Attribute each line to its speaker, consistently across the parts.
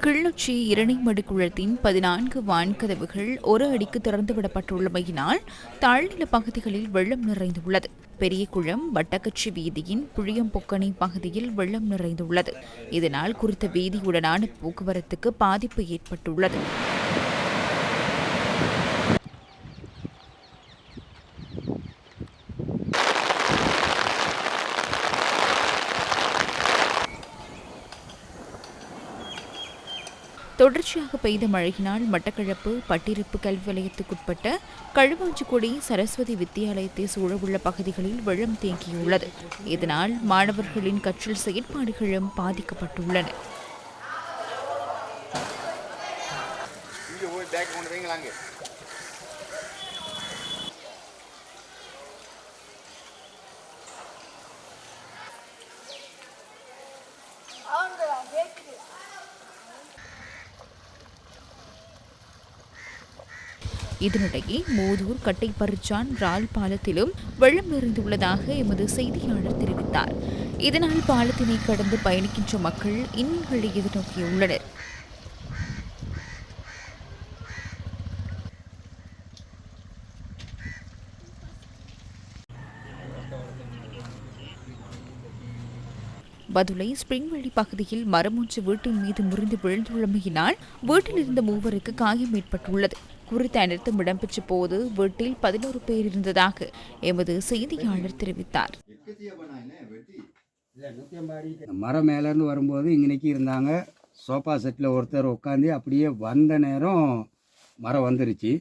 Speaker 1: கிள்ளுச்சி இரணைமடு குளத்தின் பதினான்கு வான்கதவுகள் ஒரு அடிக்கு திறந்துவிடப்பட்டுள்ளமையினால் தாழ்நில பகுதிகளில் வெள்ளம் நிறைந்துள்ளது. பெரிய குளம் வட்டக்கச்சி வீதியின் புளியம்பொக்கணி பகுதியில் வெள்ளம் நிறைந்துள்ளது. இதனால் குறித்த வீதியுடனான போக்குவரத்துக்கு பாதிப்பு ஏற்பட்டுள்ளது. தொடர்ச்சியாக பெய்த மழையினால் மட்டக்களப்பு பட்டிருப்பு கல்வி வலயத்துக்குட்பட்ட கழுவாஞ்சிக்குடி சரஸ்வதி வித்தியாலயத்தை சூழவுள்ள பகுதிகளில் வெள்ளம் தேங்கியுள்ளது. இதனால் மாணவர்களின் கற்றல் செயற்பாடுகளும் பாதிக்கப்பட்டுள்ளன.
Speaker 2: இங்கே
Speaker 1: இதனிடையே மோதூர் கட்டைப்பரிச்சான் ரால் பாலத்திலும் வெள்ளம் நிறைந்துள்ளதாக எமது செய்தியாளர் தெரிவித்தார். இதனால் பாலத்தினை கடந்து பயணிக்கின்ற மக்கள் இன்னல்களை எதிர்நோக்கியுள்ளனர். பதுளை ஸ்பிரிங்வெளி பகுதியில் மரம் ஒன்று வீட்டின் மீது முறிந்து விழுந்துள்ளமையினால் வீட்டில் இருந்த மூவருக்கு காயம் ஏற்பட்டுள்ளது. குறித்த அனர்த்தம் இடம்பெற்ற போது வீட்டில் பதினோரு பேர் இருந்ததாக எமது செய்தியாளர் தெரிவித்தார்.
Speaker 3: மரம் மேலேருந்து வரும்போது இங்கனைக்கு இருந்தாங்க. சோஃபா செட்டில் ஒருத்தர் உட்காந்து அப்படியே வந்த நேரம் மரம் வந்துருச்சு.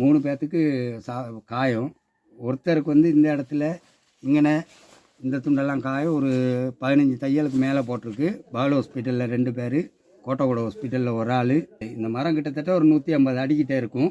Speaker 3: மூணு பேர்த்துக்கு சா காயம். ஒருத்தருக்கு வந்து இந்த இடத்துல இங்கன இந்த துண்டெல்லாம் காயம். ஒரு பதினஞ்சு தையலுக்கு மேலே போட்டிருக்கு. பாலு ஹாஸ்பிட்டலில் ரெண்டு பேர். கோட்டக்கூட ஹாஸ்பிட்டலில் ஒரு ஆள். இந்த மரம் கிட்டத்தட்ட ஒரு நூற்றி ஐம்பது அடிக்கிட்டே இருக்கும்.